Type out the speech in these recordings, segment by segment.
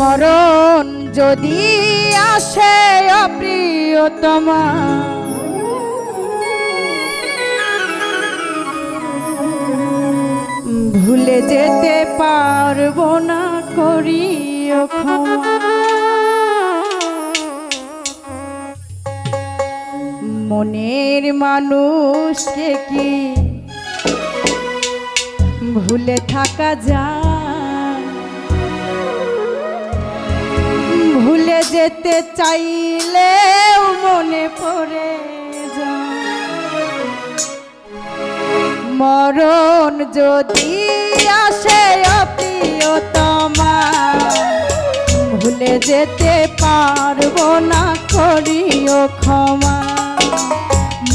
মরণ যদি আসে অপ্রিয়তমা। ভুলে যেতে পারব না ক্ষমা। মনের মানুষকে কি ভুলে থাকা যায়? যেতে চাইলেও মনে পড়ে মরণ যদি আসে অপ্রিয়তমা, ভুলে যেতে পারব না, করিও ক্ষমা।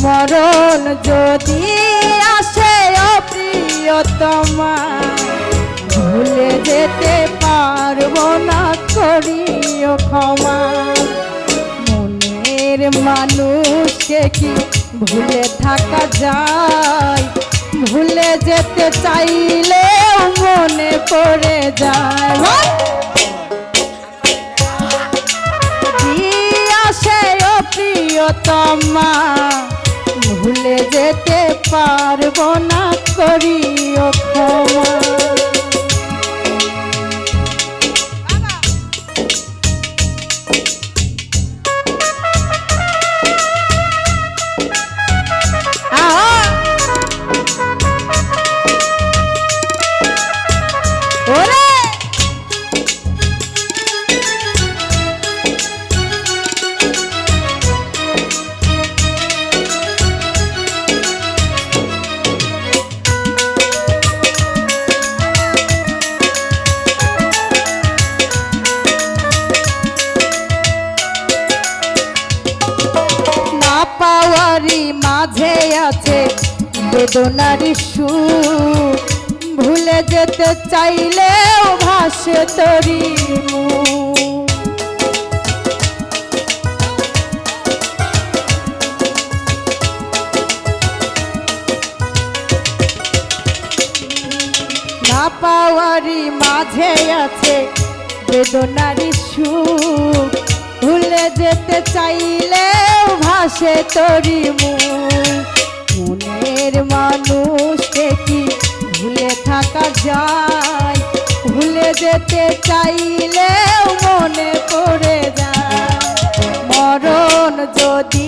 মরণ যদি আসে অপ্রিয়তমা, ভুলে যেতে পারব না, করিও ক্ষমা। মনের মানুষকে কি ভুলে থাকা যায়? ভুলে যেতে চাইলেও মনে পড়ে যায়। প্রিয়তমা? ভুলে যেতে পারব না, করিও ক্ষমা। বেদনার সুর ভুলে যেতে চাইলেও ভাসে তরি। না পাওয়ারি মাঝে আছে বেদনারি সুখ ভুলে যেতে চাইলেও ভাসে তরি মুখ মনের মানুষকে কি ভুলে থাকা যায় ভুলে যেতে চাইলে মনে পড়ে যায়। মরণ যদি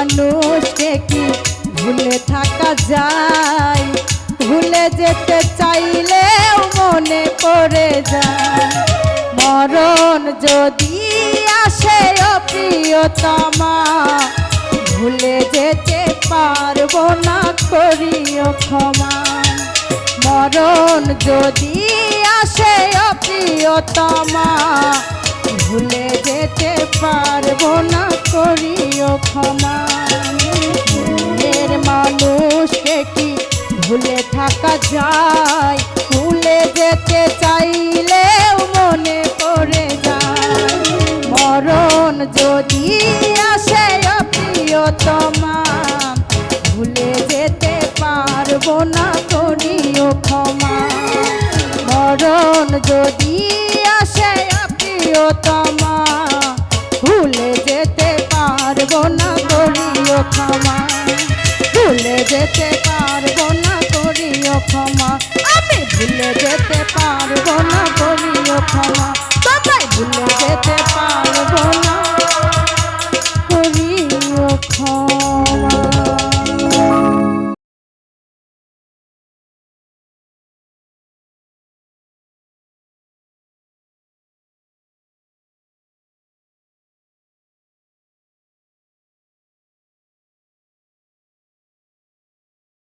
মানুষকে কি ভুলে থাকা যায়, ভুলে যেতে চাইলেও মনে পড়ে যায়। মরণ যদি আসে অপ্রিয়তমা ভুলে যেতে পারব না, করিও ক্ষমা। মরণ যদি আসে অপ্রিয়তমা ভুলে যেতে পারব না, করিও ক্ষমা। যায় ভুলে যেতে চাইলেও মনে পড়ে যায়। মরণ যদি প্রিয়তমা ভুলে যেতে পারব করিও ক্ষমা। মরণ যদি আসে প্রিয়তমা ভুলে যেতে পারব করিও ক্ষমা। ভুলে যেতে কথা